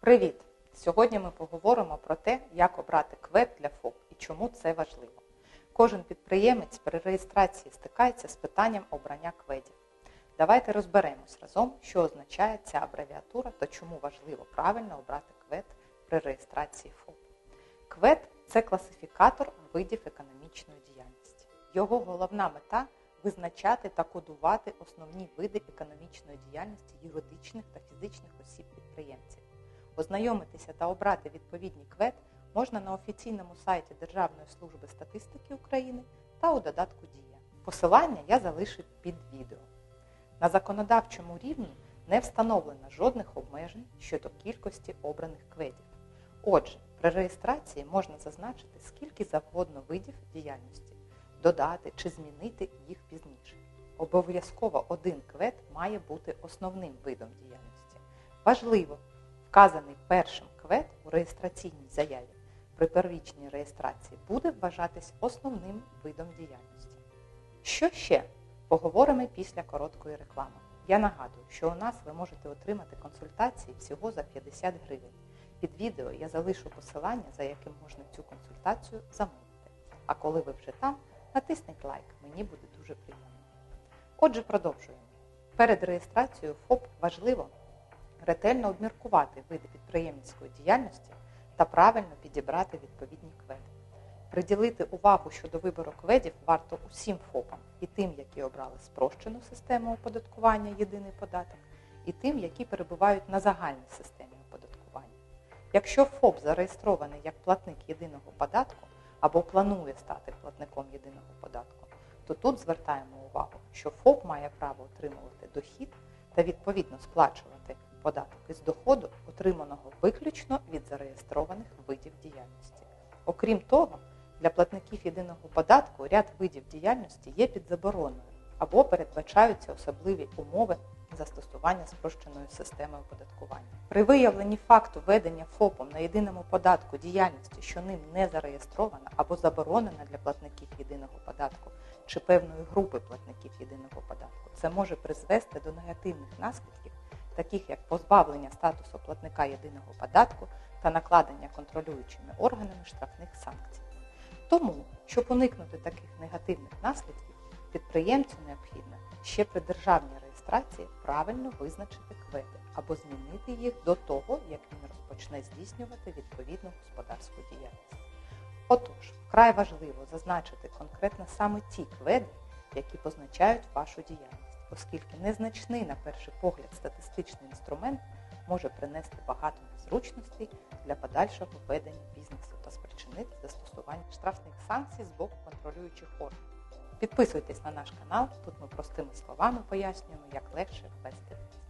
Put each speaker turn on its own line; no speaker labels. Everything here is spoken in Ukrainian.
Привіт! Сьогодні ми поговоримо про те, як обрати квет для ФОП і чому це важливо. Кожен підприємець при реєстрації стикається з питанням обрання кведів. Давайте розберемось разом, що означає ця абревіатура та чому важливо правильно обрати квет при реєстрації ФОП. Квет це класифікатор видів економічної діяльності. Його головна мета визначати та кодувати основні види економічної діяльності юридичних та фізичних осіб підприємців. Ознайомитися та обрати відповідні квет можна на офіційному сайті Державної служби статистики України та у додатку Дія. Посилання я залишив під відео. На законодавчому рівні не встановлено жодних обмежень щодо кількості обраних кведів. Отже, при реєстрації можна зазначити скільки завгодно видів діяльності, додати чи змінити їх пізніше. Обов'язково один квет має бути основним видом діяльності. Важливо, вказаний першим квет у реєстраційній заяві при первічній реєстрації буде вважатись основним видом діяльності. Що ще? Поговоримо після короткої реклами. Я нагадую, що у нас ви можете отримати консультації всього за 50 гривень. Під відео я залишу посилання, за яким можна цю консультацію замовити. А коли ви вже там, натисніть лайк, мені буде дуже приємно. Отже, продовжуємо. Перед реєстрацією ФОП важливо ретельно обміркувати види підприємницької діяльності та правильно підібрати відповідні кведи. Приділити увагу щодо вибору кведів варто усім ФОПам, і тим, які обрали спрощену систему оподаткування єдиний податок, і тим, які перебувають на загальній системі оподаткування. Якщо ФОП зареєстрований як платник єдиного податку або планує стати платником єдиного податку, то тут звертаємо увагу, що ФОП має право отримувати дохід та відповідно сплачувати податок із доходу, отриманого виключно від зареєстрованих видів діяльності. Окрім того, для платників єдиного податку ряд видів діяльності є під забороною або передбачаються особливі умови застосування спрощеної системи оподаткування. При виявленні факту ведення ФОПом на єдиному податку діяльності, що ним не зареєстрована або заборонена для платників єдиного податку чи певної групи платників єдиного податку, це може призвести до негативних наслідків, таких як позбавлення статусу платника єдиного податку та накладення контролюючими органами штрафних санкцій. Тому, щоб уникнути таких негативних наслідків, підприємцю необхідно ще при державній реєстрації правильно визначити кведи або змінити їх до того, як він розпочне здійснювати відповідну господарську діяльність. Отож, вкрай важливо зазначити конкретно саме ті кведи, які позначають вашу діяльність, оскільки незначний, на перший погляд, статистичний інструмент може принести багато незручностей для подальшого ведення бізнесу та спричинити застосування штрафних санкцій з боку контролюючих органів. Підписуйтесь на наш канал, тут ми простими словами пояснюємо, як легше вести бізнес.